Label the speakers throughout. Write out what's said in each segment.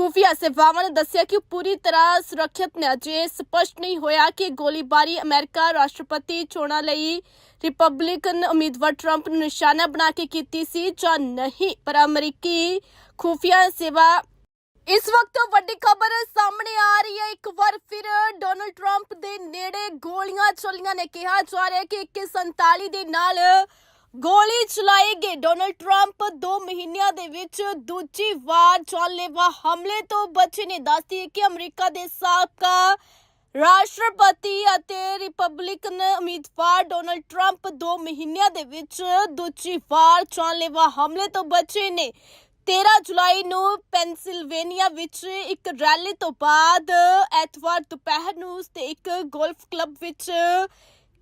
Speaker 1: ਖੂਫੀਆ ਸੇਵਾਵਾਂ ਨੇ ਦੱਸਿਆ ਕਿ ਪੂਰੀ ਤਰ੍ਹਾਂ ਸੁਰੱਖਿਅਤ ਨੇ। ਅਜੇ ਸਪਸ਼ਟ ਨਹੀਂ ਹੋਇਆ ਕਿ ਗੋਲੀਬਾਰੀ ਅਮਰੀਕਾ ਰਾਸ਼ਟਰਪਤੀ ਚੋਣਾਂ ਲਈ ਰਿਪਬਲਿਕਨ ਉਮੀਦਵਾਰ ਟਰੰਪ ਨੂੰ ਨਿਸ਼ਾਨਾ ਬਣਾ ਕੇ ਕੀਤੀ ਸੀ ਜਾਂ ਨਹੀਂ, ਪਰ ਅਮਰੀਕੀ ਖੂਫੀਆ ਸੇਵਾ ਇਸ ਵਕਤ ਵੱਡੀ ਖਬਰ ਸਾਹਮਣੇ ਆ ਰਹੀ ਹੈ। ਇੱਕ ਵਾਰ ਫਿਰ ਡੋਨਲਡ ਟਰੰਪ ਦੇ ਨੇੜੇ ਗੋਲੀਆਂ ਚੱਲੀਆਂ ਨੇ ਕਿਹਾ ਜਾ ਰਿਹਾ ਹੈ ਕਿ 147 ਦੇ ਨਾਲ ਗੋਲੀ ਚਲਾਈ ਗਈ। ਡੋਨਲਡ ਟਰੰਪ 2 ਮਹੀਨਿਆਂ ਦੇ ਵਿੱਚ ਦੂਜੀ ਵਾਰ ਜਾਨਲੇਵਾ ਹਮਲੇ ਤੋਂ ਬਚੇ ਨੇ। ਦੱਸਦੀ ਹੈ ਕਿ ਅਮਰੀਕਾ ਦੇ ਸਾਬਕਾ ਰਾਸ਼ਟਰਪਤੀ ਅਤੇ ਰਿਪਬਲਿਕਨ ਉਮੀਦਵਾਰ ਡੋਨਲਡ ਟਰੰਪ 2 ਮਹੀਨਿਆਂ ਦੇ ਵਿੱਚ ਦੂਜੀ ਵਾਰ ਜਾਨਲੇਵਾ ਹਮਲੇ ਤੋਂ ਬਚੇ ਨੇ। 13 ਜੁਲਾਈ ਨੂੰ ਪੈਨਸਿਲਵੇਨੀਆ ਵਿੱਚ ਇੱਕ ਰੈਲੀ ਤੋਂ ਬਾਅਦ ਐਤਵਾਰ ਦੁਪਹਿਰ ਨੂੰ ਉਸ ਤੇ ਇੱਕ ਗੋਲਫ ਕਲੱਬ ਵਿੱਚ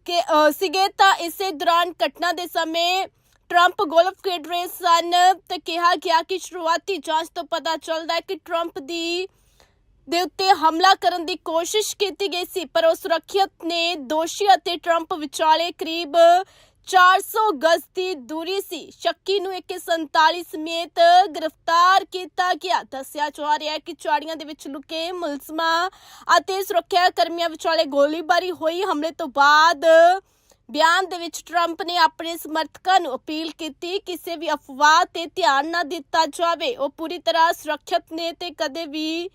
Speaker 1: ਕਿ ਸੀਗੇ ਤਾਂ ਇਸੇ ਦੌਰਾਨ ਘਟਨਾ ਦੇ ਸਮੇਂ ਟਰੰਪ ਗੋਲਫ ਖੇਡ ਰਹੇ ਸਨ ਤੇ ਕਿਹਾ ਗਿਆ ਕਿ ਸ਼ੁਰੂਆਤੀ ਜਾਂਚ ਤੋਂ ਪਤਾ ਚੱਲਦਾ ਹੈ ਕਿ ਟਰੰਪ ਦੀ, ਦੇ ਉੱਤੇ ਹਮਲਾ ਕਰਨ ਦੀ ਕੋਸ਼ਿਸ਼ ਕੀਤੀ ਗਈ ਸੀ, ਪਰ ਉਹ ਸੁਰੱਖਿਅਤ ਨੇ ਦੋਸ਼ੀ ਅਤੇ ਟਰੰਪ ਵਿਚਾਲੇ ਕਰੀਬ 400 ਗਜ਼ ਦੀ ਦੂਰੀ ਸੀ ਸ਼ੱਕੀ ਨੂੰ 147 ਸਮੇਤ ਗ੍ਰਿਫਤਾਰ ਕੀਤਾ ਗਿਆ ਦੱਸਿਆ ਜਾ ਰਿਹਾ ਹੈ ਕਿ ਚਾੜੀਆਂ ਦੇ ਵਿੱਚ ਲੁਕੇ ਮੁਲਜ਼ਮਾਂ ਅਤੇ ਸੁਰੱਖਿਆ ਕਰਮੀਆਂ ਵਿਚਾਲੇ ਗੋਲੀਬਾਰੀ ਹੋਈ ਹਮਲੇ ਤੋਂ ਬਾਅਦ ਬਿਆਨ ਦੇ ਵਿੱਚ ਟਰੰਪ ਨੇ ਆਪਣੇ ਸਮਰਥਕਾਂ ਨੂੰ ਅਪੀਲ ਕੀਤੀ ਕਿਸੇ ਵੀ ਅਫਵਾਹ ਤੇ ਧਿਆਨ ਨਾ ਦਿੱਤਾ ਜਾਵੇ ਉਹ ਪੂਰੀ ਤਰ੍ਹਾਂ ਸੁਰੱਖਿਅਤ ਨੇ ਤੇ ਕਦੇ ਵੀ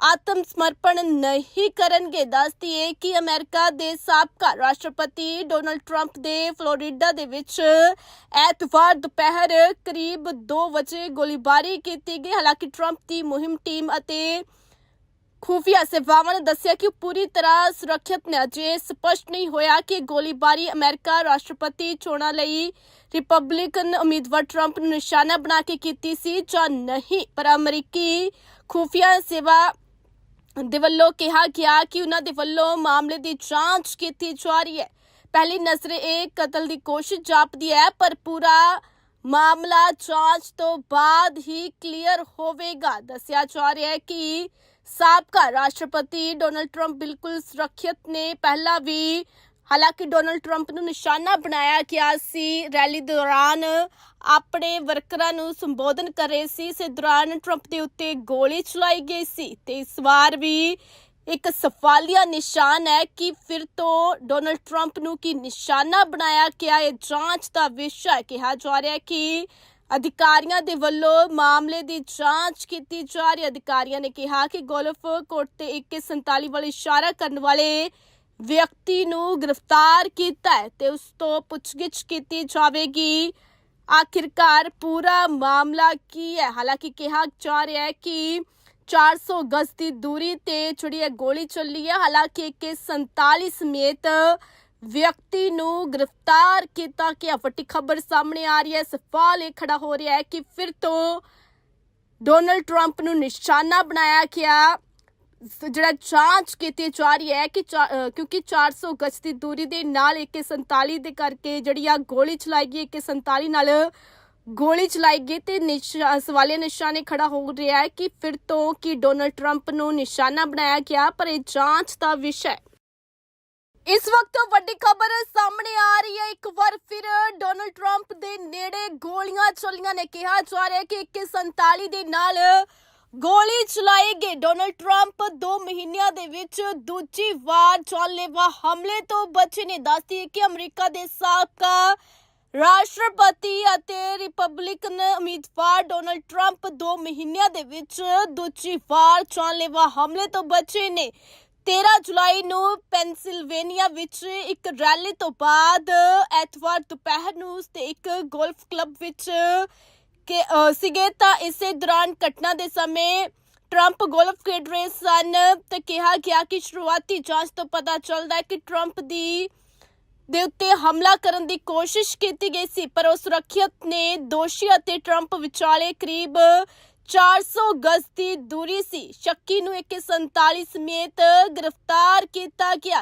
Speaker 1: ਆਤਮ ਸਮਰਪਣ ਨਹੀਂ ਕਰਨਗੇ। ਦੱਸਦੀ ਹੈ ਕਿ ਅਮਰੀਕਾ ਦੇ ਸਾਬਕਾ ਰਾਸ਼ਟਰਪਤੀ ਡੋਨਲਡ ਟਰੰਪ ਦੇ ਫਲੋਰੀਡਾ ਦੇ ਵਿੱਚ ਐਤਵਾਰ ਦੁਪਹਿਰ ਕਰੀਬ 2 ਵਜੇ ਗੋਲੀਬਾਰੀ ਕੀਤੀ ਗਈ। ਹਾਲਾਂਕਿ ਟਰੰਪ ਦੀ ਮੁਹਿੰਮ ਟੀਮ ਅਤੇ ਖੂਫੀਆ ਸੇਵਾਵਾਂ ਨੇ ਦੱਸਿਆ ਕਿ ਪੂਰੀ ਤਰ੍ਹਾਂ ਸੁਰੱਖਿਅਤ ਨੇ। ਅਜੇ ਸਪਸ਼ਟ ਨਹੀਂ ਹੋਇਆ ਕਿ ਗੋਲੀਬਾਰੀ ਅਮਰੀਕਾ ਰਾਸ਼ਟਰਪਤੀ ਚੋਣਾਂ ਲਈ ਰਿਪਬਲਿਕਨ ਉਮੀਦਵਾਰ ਟਰੰਪ ਨੂੰ ਨਿਸ਼ਾਨਾ ਬਣਾ ਕੇ ਕੀਤੀ ਸੀ ਜਾਂ ਨਹੀਂ। ਪਰ ਅਮਰੀਕੀ ਖੂਫੀਆ ਸੇਵਾ ਦੇ ਵੱਲੋਂ ਕਿਹਾ ਗਿਆ ਕਿ ਉਹਨਾਂ ਦੇ ਵੱਲੋਂ ਮਾਮਲੇ ਦੀ ਜਾਂਚ ਕੀਤੀ ਜਾ ਰਹੀ ਹੈ। ਪਹਿਲੀ ਨਜ਼ਰੇ ਇਹ ਕਤਲ ਦੀ ਕੋਸ਼ਿਸ਼ ਜਾਪਦੀ ਹੈ, ਪਰ ਪੂਰਾ ਮਾਮਲਾ ਜਾਂਚ ਤੋਂ ਬਾਅਦ ਹੀ ਕਲੀਅਰ ਹੋਵੇਗਾ। ਦੱਸਿਆ ਜਾ ਰਿਹਾ ਹੈ ਕਿ ਸਾਬਕਾ ਰਾਸ਼ਟਰਪਤੀ ਡੋਨਲਡ ਟਰੰਪ ਬਿਲਕੁਲ ਸੁਰੱਖਿਅਤ ਨੇ। ਪਹਿਲਾਂ ਵੀ ਹਾਲਾਂਕਿ ਡੋਨਲਡ ਟਰੰਪ ਨੂੰ ਨਿਸ਼ਾਨਾ ਬਣਾਇਆ ਗਿਆ ਸੀ, ਰੈਲੀ ਦੌਰਾਨ ਆਪਣੇ ਵਰਕਰਾਂ ਨੂੰ ਸੰਬੋਧਨ ਕਰ ਰਹੇ ਸੀ। ਇਸੇ ਦੌਰਾਨ ਟਰੰਪ ਦੇ ਉੱਤੇ ਗੋਲੀ ਚਲਾਈ ਗਈ ਸੀ ਤੇ ਇਸ ਵਾਰ ਵੀ ਇੱਕ ਸਵਾਲੀਆ ਨਿਸ਼ਾਨ ਹੈ ਕਿ ਫਿਰ ਤੋਂ ਡੋਨਲਡ ਟਰੰਪ ਨੂੰ ਕੀ ਨਿਸ਼ਾਨਾ ਬਣਾਇਆ ਗਿਆ, ਇਹ ਜਾਂਚ ਦਾ ਵਿਸ਼ਾ ਕਿਹਾ ਜਾ ਰਿਹਾ ਹੈ ਕਿ ਅਧਿਕਾਰੀਆਂ ਦੇ ਵੱਲੋਂ ਮਾਮਲੇ ਦੀ ਜਾਂਚ ਕੀਤੀ ਜਾ ਰਹੀ ਅਧਿਕਾਰੀਆਂ ਨੇ ਕਿਹਾ ਕਿ ਗੋਲਫ ਕੋਰਟ ਤੇ 147 ਵਾਲੇ ਇਸ਼ਾਰਾ ਕਰਨ ਵਾਲੇ ਵਿਅਕਤੀ ਨੂੰ ਗ੍ਰਿਫਤਾਰ ਕੀਤਾ ਹੈ ਤੇ ਉਸ ਤੋਂ ਪੁੱਛਗਿੱਛ ਕੀਤੀ ਜਾਵੇਗੀ। ਆਖਿਰਕਾਰ ਪੂਰਾ ਮਾਮਲਾ ਕੀ ਹੈ? ਹਾਲਾਂਕਿ ਕਿਹਾ ਜਾ ਰਿਹਾ ਹੈ ਕਿ 400 ਗਜ਼ ਦੀ ਦੂਰੀ ਤੇ ਜਿਹੜੀ ਹੈ ਗੋਲੀ ਚੱਲੀ ਹੈ, ਹਾਲਾਂਕਿ 147 ਸਮੇਤ ਵਿਅਕਤੀ ਨੂੰ ਗ੍ਰਿਫਤਾਰ ਕੀਤਾ ਗਿਆ। ਵੱਡੀ ਖਬਰ ਸਾਹਮਣੇ ਆ ਰਹੀ ਹੈ। ਸਵਾਲ ਇਹ ਖੜਾ ਹੋ ਰਿਹਾ ਹੈ ਕਿ ਫਿਰ ਤੋਂ ਡੋਨਲਡ ਟਰੰਪ ਨੂੰ ਨਿਸ਼ਾਨਾ ਬਣਾਇਆ ਗਿਆ। ਜਿਹੜਾ ਜਾਂਚ ਕੀਤੀ ਜਾ ਰਹੀ ਹੈ ਕਿ ਕਿਉਂਕਿ 400 ਗਜ਼ ਦੀ ਦੂਰੀ ਦੇ ਨਾਲ 147 ਦੇ ਕਰਕੇ ਜਿਹੜੀ ਆ ਗੋਲੀ ਚਲਾਈ ਗਈ 147 ਨਾਲ ਗੋਲੀ ਚਲਾਈ ਗਈ ਤੇ ਸਵਾਲੀਆ ਨਿਸ਼ਾਨੇ ਖੜਾ ਹੋ ਰਿਹਾ ਹੈ ਕਿ ਫਿਰ ਤੋਂ ਕਿ ਡੋਨਲਡ ਟਰੰਪ ਨੂੰ ਨਿਸ਼ਾਨਾ ਬਣਾਇਆ ਗਿਆ, ਪਰ ਇਹ ਜਾਂਚ ਦਾ ਵਿਸ਼ਾ ਹੈ। ਇਸ ਵਕਤ ਵੱਡੀ ਖਬਰ ਸਾਹਮਣੇ ਆ ਰਹੀ ਹੈ, ਇੱਕ ਵਾਰ ਫਿਰ ਡੋਨਲਡ ਟਰੰਪ ਦੇ ਨੇੜੇ ਗੋਲੀਆਂ ਚੱਲੀਆਂ ਨੇ ਕਿਹਾ ਜਾ ਰਿਹਾ ਹੈ ਕਿ 147 ਦੇ ਨਾਲ ਗੋਲੀ ਚਲਾਈ ਗਈ। ਡੋਨਲਡ ਟਰੰਪ 2 ਮਹੀਨਿਆਂ ਦੇ ਵਿੱਚ ਦੂਜੀ ਵਾਰ ਜਾਨਲੇਵਾ ਹਮਲੇ ਤੋਂ ਬਚੇ ਨੇ। ਦੱਸਦੀ ਹੈ ਕਿ ਅਮਰੀਕਾ ਦੇ ਸਾਬਕਾ ਰਾਸ਼ਟਰਪਤੀ ਅਤੇ ਰਿਪਬਲਿਕਨ ਉਮੀਦਵਾਰ ਡੋਨਲਡ ਟਰੰਪ 2 ਮਹੀਨਿਆਂ ਦੇ ਵਿੱਚ ਦੂਜੀ ਵਾਰ ਜਾਨਲੇਵਾ ਹਮਲੇ ਤੋਂ ਬਚੇ ਨੇ। 13 ਜੁਲਾਈ ਨੂੰ ਪੈਨਸਿਲਵੇਨੀਆ ਵਿੱਚ ਇੱਕ ਰੈਲੀ ਤੋਂ ਬਾਅਦ ਐਤਵਾਰ ਦੁਪਹਿਰ ਨੂੰ ਉਸ ਤੇ ਇੱਕ ਗੋਲਫ ਕਲੱਬ ਵਿੱਚ ਕਿ ਸੀਗੇ ਤਾਂ ਇਸੇ ਦੌਰਾਨ ਘਟਨਾ ਦੇ ਸਮੇਂ ਟਰੰਪ ਗੋਲਫ ਖੇਡ ਰਹੇ ਸਨ ਤੇ ਕਿਹਾ ਗਿਆ ਕਿ ਸ਼ੁਰੂਆਤੀ ਜਾਂਚ ਤੋਂ ਪਤਾ ਚੱਲਦਾ ਹੈ ਕਿ ਟਰੰਪ ਦੀ, ਦੇ ਉੱਤੇ ਹਮਲਾ ਕਰਨ ਦੀ ਕੋਸ਼ਿਸ਼ ਕੀਤੀ ਗਈ ਸੀ, ਪਰ ਉਹ ਸੁਰੱਖਿਅਤ ਨੇ ਦੋਸ਼ੀ ਅਤੇ ਟਰੰਪ ਵਿਚਾਲੇ ਕਰੀਬ 400 ਗਜ਼ ਦੀ ਦੂਰੀ ਸੀ। ਸ਼ੱਕੀ ਨੂੰ 147 ਸਮੇਤ ਗ੍ਰਿਫਤਾਰ ਕੀਤਾ ਗਿਆ।